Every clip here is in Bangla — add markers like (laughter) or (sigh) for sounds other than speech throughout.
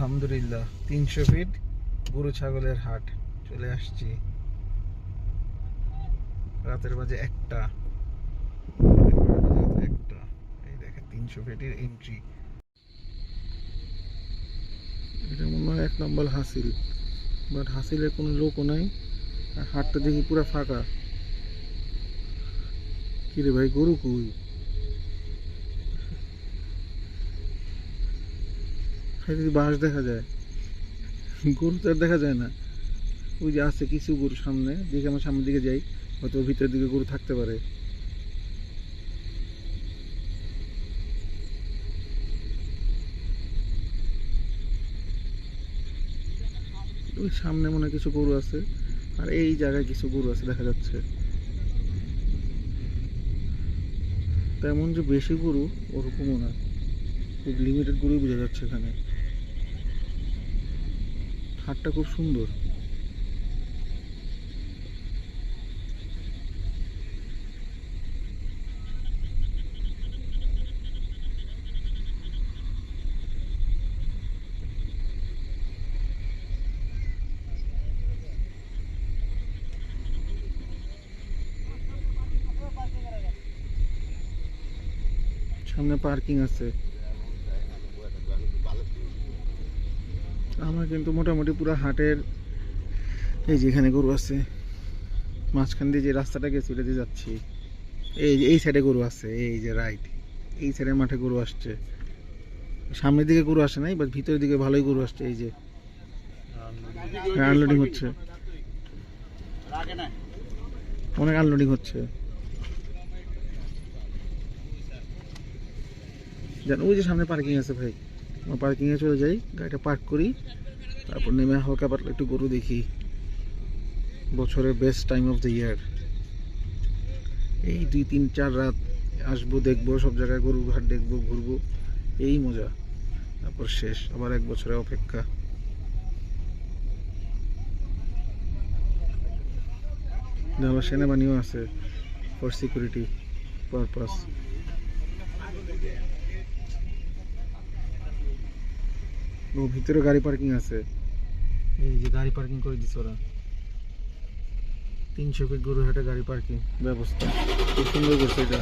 আলহামদুলিল্লাহ, তিনশো ফিট গরু ছাগলের হাট, চলে আসছি। রাতের বাজে একটা একটা, এই দেখেন, তিনশো ফিটের এন্ট্রি এটা মনে হয় এক নম্বর হাসিল, বাট হাসিলের কোনো লোকও নাই, আর হাটটা দেখি পুরো ফাঁকা। কিরে ভাই, গরু কই? খালি বাঁশ দেখা যায়, গরু তো আর দেখা যায় না। ওই যে আছে কিছু গরু সামনে, দেখে আমার সামনের দিকে যাই, হয়তো ভিতরের দিকে গরু থাকতে পারে। ওই সামনে মনে কিছু গরু আছে, আর এই জায়গায় কিছু গরু আছে দেখা যাচ্ছে। তেমন যে বেশি গরু ওরকমও না। খুব লিমিটেড গরুই বোঝা যাচ্ছে এখানে। হাটটা খুব সুন্দর। সামনে পার্কিং আছে। আমার কিন্তু মোটামুটি পুরো হাটের এই যে এখানে গরু আছে, মাঝখান দিয়ে যে রাস্তাটা গেছে ওটা দিয়ে যাচ্ছি। এই এই সাইডে গরু আছে, এই যে রাইট এই সাইডের মাঠে গরু আসছে। সামনের দিকে গরু আসে নাই বাট ভিতরের দিকে ভালোই গরু আসছে, এই যে। আনলোডিং হচ্ছে। অনেক আনলোডিং হচ্ছে। জান, ওই যে সামনে পার্কিং আছে ভাই। পার্কিংয়ে চলে যাই, গাড়িটা পার্ক করি। তারপর নেমে হালকা পাতলা একটু গরু দেখি। বছরের best time of the year এই দুই, তিন, চার রাত আসব, দেখব, সব জায়গায় গরুর ঘাট দেখব, ঘুরবো, এই মজা। তারপর শেষ, আবার এক বছরের অপেক্ষা। আবার সেনাবাহিনীও আছে ফর সিকিউরিটি পারপাস ভিতরে গাড়ি পার্কিং আছে। এই যে গাড়ি পার্কিং করে দিচ্ছে ওরা। তিনশো ফিট গরুহাটে গাড়ি পার্কিং। ব্যবস্থা। খুব সুন্দর করছে এটা।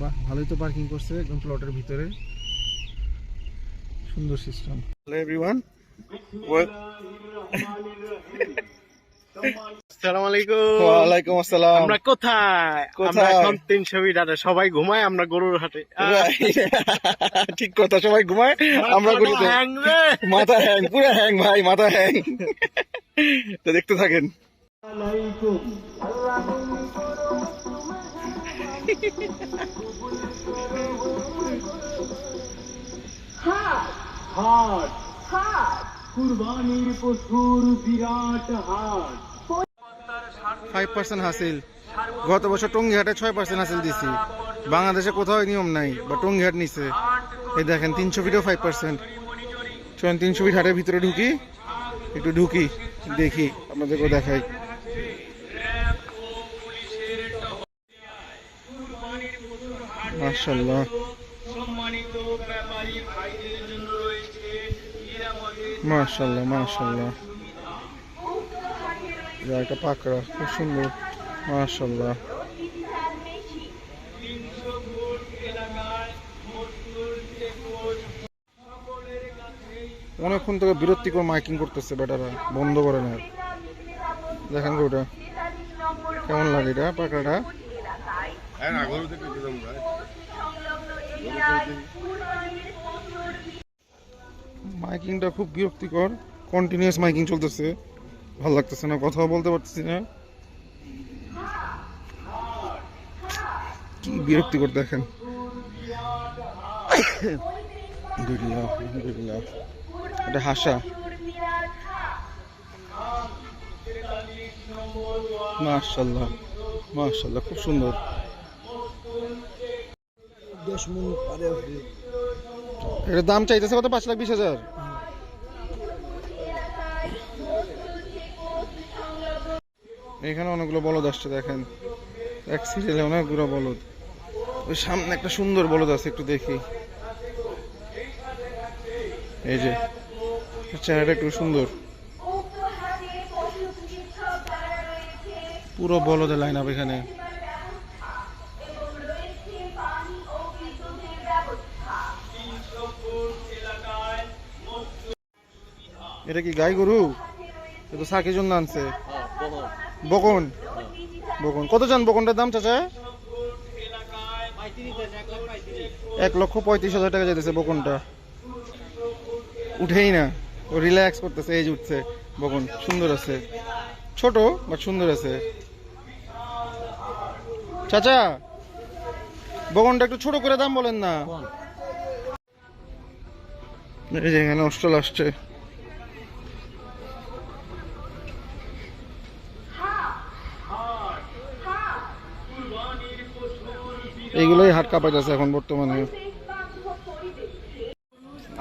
বাহ ভালোই তো পার্কিং করছে একদম প্লটের ভিতরে। সুন্দর সিস্টেম হ্যালো এভরিওয়ান আলাইকুম আসসালাম। আমরা কোথায়? কোথায়? আমরা এখন তিনশো মিটারে সবাই ঘুমায় আমরা গরুর হাটে। (laughs) ঠিক কথা সবাই ঘুমায় আমরা। মাথা হ্যাং পুরো হ্যাং ভাই মাথা হ্যাং তো দেখতে থাকেন। হাট। কুরবানির পশুর বিরাট হাট। ফাইভ পার্সেন্ট হাসিল। গত বছর টঙ্গিহাটে ছয় পার্সেন্ট হাসিল দিছি। বাংলাদেশে কোথাও নিয়ম নাই, বা টঙ্গিহাট নিছে। এই দেখেন, তিনশো ফিটেও ফাইভ পার্সেন্ট চলেন, তিনশো ফিট হাটের ভিতরে ঢুকি। একটু ঢুকি, দেখি, আপনাদেরকেও দেখাই। মার্শাল্লাহ নিরাপদে মার্শাল্লাহ মার্শাল্লাহ জায়গাটা পাকড়া, খুব সুন্দর কাছেই অনেকক্ষণ থেকে বিরক্তিকর মাইকিং করতেছে বেটারা, বন্ধ করে না। দেখেন তো ওটা। কেমন লাগে এটা পাকড়াটা? মাইকিংটা খুব বিরক্তিকর। কন্টিনিউয়াস মাইকিং চলতেছে। ভালো লাগতেছে না কথাও বলতে পারতেছি না। কি বিরক্তিকর দেখেন। এটা হাসা। মাশাল্লাহ মাশাল্লাহ খুব সুন্দর। এটার দাম চাইতেছে কত পাঁচ লাখ বিশ হাজার। এখানে অনেকগুলো বলদ আসছে, দেখেন। এক সিরিয়ালে অনেকগুলো বলদ। ওই সামনে একটা সুন্দর বলদ আছে, একটু দেখি। এই যে, চেহারাটা একটু সুন্দর। পুরো বলদের লাইন আপ এখানে। এটা কি গাই গরু? এটা তো সাকের জন্য আনছে। বকন। বকুন। কত চান বকনটার দাম চাচা? এক লক্ষ পঁয়ত্রিশ হাজার টাকা যেতেছে বকুনটা। উঠেই না। ও রিল্যাক্স করতেছে এই যে উঠছে বকন। সুন্দর আছে। ছোট বাট সুন্দর আছে। চাচা বকনটা একটু ছোট করে দাম বলেন না। এই যে এখানে অস্ট্রেল আসছে। এইগুলোই হাট কাঁপাইতেছে এখন বর্তমানে।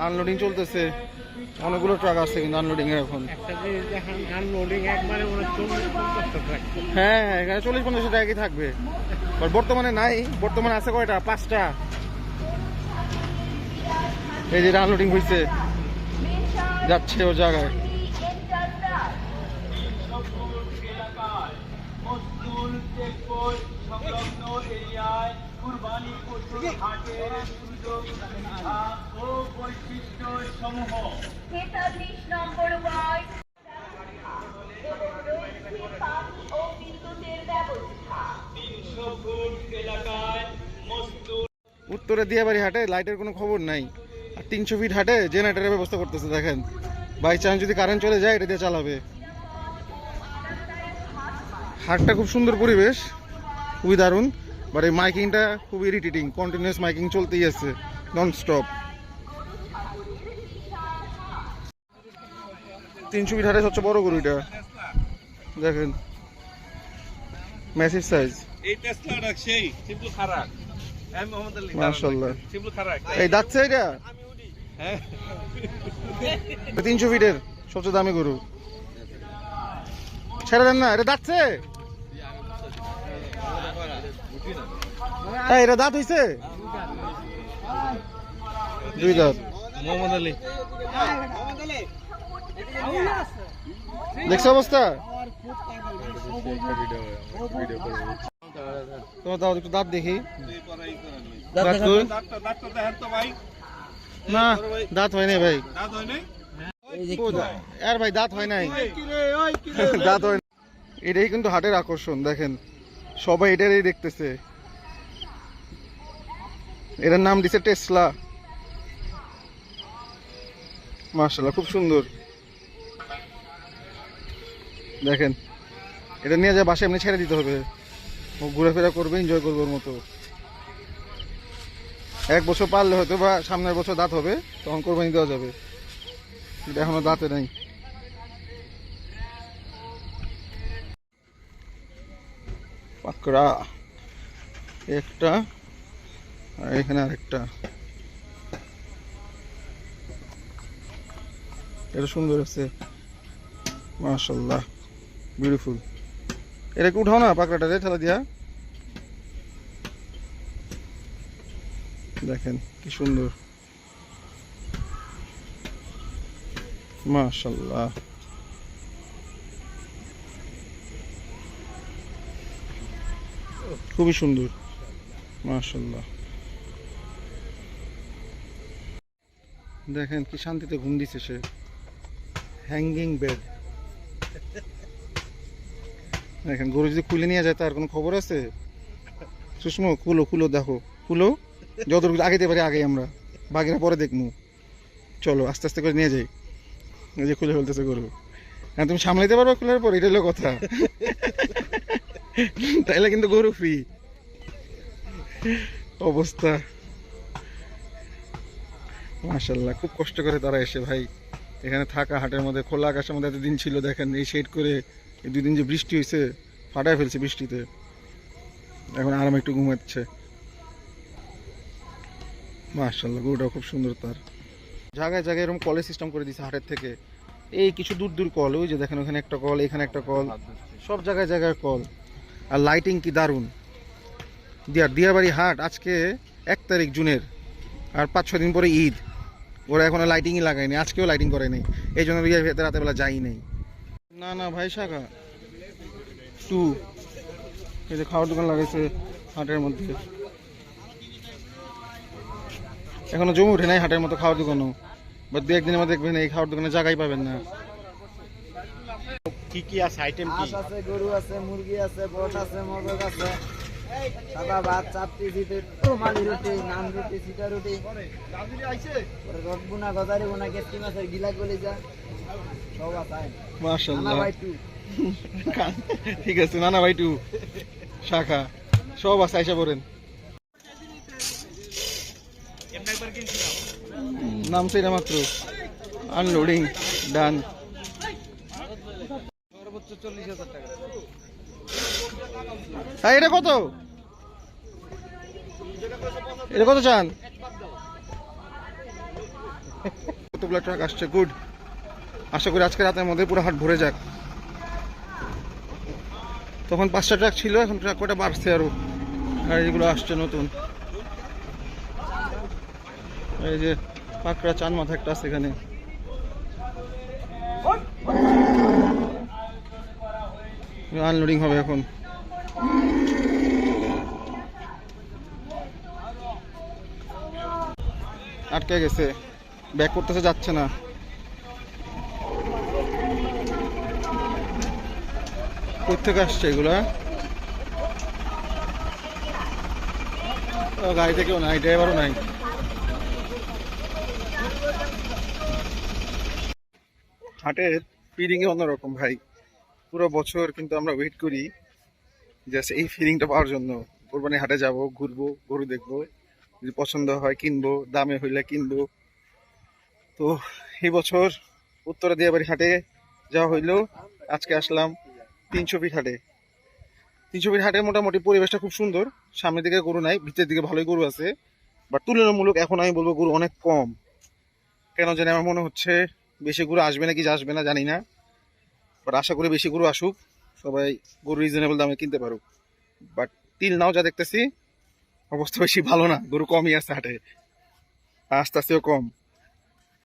আনলোডিং চলতেছে। অনেকগুলো ট্রাক আছে কিন্তু আনলোডিং এর এখন হ্যাঁ এখানে চল্লিশ পঞ্চাশ টাকা কি থাকবে? বর্তমানে নাই। বর্তমানে আছে কয়টা? পাঁচটা। এই যে আনলোডিং হয়েছে যাচ্ছে ও জায়গায়। উত্তরে দিয়াবাড়ি হাটে লাইটের কোনো খবর নাই। আর তিনশো ফিট হাটে জেনারেটরের ব্যবস্থা করতেছে, দেখেন। বাই চান্স যদি কারেন্ট চলে যায়, এটা দিয়ে চালাবে। হাটটা খুব সুন্দর পরিবেশ, খুবই দারুণ। বাট এই মাইকিংটা খুব ইরিটেটিং কন্টিনিউয়াস মাইকিং চলতেই আছে নন স্টপ তিনশো ফিট হাটে সবচেয়ে বড় গরুটা দেখেন। ম্যাসিভ সাইজ এই টেসলাটা সেই সিম্পল খারাপ মাশাআল্লাহ। এই এটা? হ্যাঁ তিনশো ফিটের সবচেয়ে দামি গরু। ছেড়ে দেন না এটা দাঁতছে? হ্যাঁ এটা দাঁত হইছে? দুই দাঁত। মোহাম্মদ আলী। দেখছ অবস্থা? তোমার দাও একটু দাঁত দেখি। না দাঁত হয় নাই ভাই। হয়? আর ভাই দাঁত হয় নাই। দাঁত হয় এটাই কিন্তু হাটের আকর্ষণ দেখেন। সবাই এটারই দেখতেছে। এটার নাম দিছে টেসলা। মার্শাল্লাহ খুব সুন্দর। দেখেন, এটা নিয়ে যা বাসে এমনি ছেড়ে দিতে হবে। ও ঘোরাফেরা করবে এনজয় করবে ওর মতো। এক বছর পারলে হয়তো বা সামনের বছর দাঁত হবে, তখন কোরবানি দেওয়া যাবে। এটা এখনও দাঁতে নাই। পাকড়া একটা, আর এখানে আরেকটা। এটা সুন্দর আছে। মাশাল্লাহ বিউটিফুল এটাকে উঠাও না পাকড়াটা রে, ঠেলা দিয়া। দেখেন, কি সুন্দর। মাশাল্লাহ খুবই সুন্দর। মাশাল্লাহ দেখেন কি শান্তিতে ঘুম দিছে সে। হ্যাঙ্গিং বেড দেখেন, গরু যদি খুলে নিয়ে যায়, তার কোনো খবর আছে? সুষমো কুলো কুলো দেখো। কুলো যতটুকু আগে পারি আগে আমরা। বাকিরা পরে দেখব। চলো, আস্তে আস্তে করে নিয়ে যাই। এই যে খুলে ফেলতেছে গরু। হ্যাঁ তুমি সামলাইতে পারবে খুলের পর? এটা হলো কথা। তাইলে কিন্তু গরু ফ্রি অবস্থা। মাশাল্লাহ খুব কষ্ট করে তারা এসে ভাই। এখানে থাকা হাটের মধ্যে, খোলা আকাশের মধ্যে এতদিন ছিল, দেখেন এই শেড করে এই দুদিন যে বৃষ্টি হয়েছে, ফাটায় ফেলছে বৃষ্টিতে। এখন আরাম একটু ঘুমাচ্ছে। মাশাল্লাহ গরুটা খুব সুন্দর তার। জায়গায় জায়গায় এরকম কলের সিস্টেম করে দিয়েছে হাটের থেকে। এই কিছু দূর দূর কল ওই যে দেখেন ওখানে একটা কল এখানে একটা কল সব জায়গায় জায়গায় কল আর লাইটিং কি দারুণ। দিয়ার দিয়াবাড়ি হাট আজকে এক তারিখ জুনের, আর পাঁচ ছ দিন পরে ঈদ। ওরা এখনও লাইটিংই লাগায়নি, আজকেও লাইটিং করেনি এই জন্য বিয়ের ভেতরে রাতের বেলা যাই নেই। না না, ভাই শাখা। টু। এই যে খাওয়ার দোকান লাগাইছে হাটের মধ্যে। এখনও জমে উঠে নাই হাটের মতো খাওয়ার দোকানও। বা দু একদিনের মধ্যে দেখবেন এই খাওয়ার দোকানে জায়গাই পাবেন না। কি কি আছে আইটেম কি? হাঁস আছে গরু আছে মুরগি আছে বট আছে মদক আছে। সাদা ভাত চাপটি দিতে রুমালি রুটি নান রুটি সিটা রুটি। বুনা গজারি বুনা কেসকি মাছের গিলা কলিজা। সব আছে। নানা মাশাল্লাহ ঠিক আছে নানা ভাই টু শাখা সব আছে আইসা একবার নামছে এটা মাত্র। আনলোডিং ডান হ্যাঁ এটা কত? এটা কত চান? কতগুলো ট্রাক আসছে, গুড। আশা করি আজকে রাতের মধ্যে পুরো হাট ভরে যাক। তখন পাঁচটা ট্রাক ছিল, এখন ট্রাক কটা বাড়ছে আরও। গাড়িগুলো আসছে নতুন। এই যে পাকড়া চান মাথা একটা আছে এখানে। আনলোডিং হবে এখন। আটকে গেছে। ব্যাক করতেছে, যাচ্ছে না। কোথেকে আসছে এগুলো? গাড়িতে কেউ নাই, ড্রাইভারও নাই। হাটের ফিলিংই অন্যরকম, ভাই। পুরো বছর কিন্তু আমরা ওয়েট করি জাস্ট এই ফিলিংটা পাওয়ার জন্য। কোরবানি হাটে যাব, ঘুরবো, গরু দেখব, যদি পছন্দ হয় কিনবো, দামে হইলে কিনবো। তো এই বছর উত্তরা দিয়াবাড়ি হাটে যাওয়া হইল, আজকে আসলাম তিনশো ফিট হাটে। তিনশো ফিট হাটে মোটামুটি পরিবেশটা খুব সুন্দর, সামনের দিকে গরু নাই, ভিতরের দিকে ভালোই গরু আছে। বাট তুলনামূলক এখন আমি বলব গরু অনেক কম। কেন জানি আমার মনে হচ্ছে বেশি গরু আসবে নাকি আসবে না জানি না। বাট আশা করি বেশি গরু আসুক, সবাই গরু রিজনেবল দামে কিনতে পারুক। বাট তিল নাও যা দেখতেছি, অবস্থা বেশি ভালো না, গরু কমই আছে হাটে। আস্তে আস্তেও কম।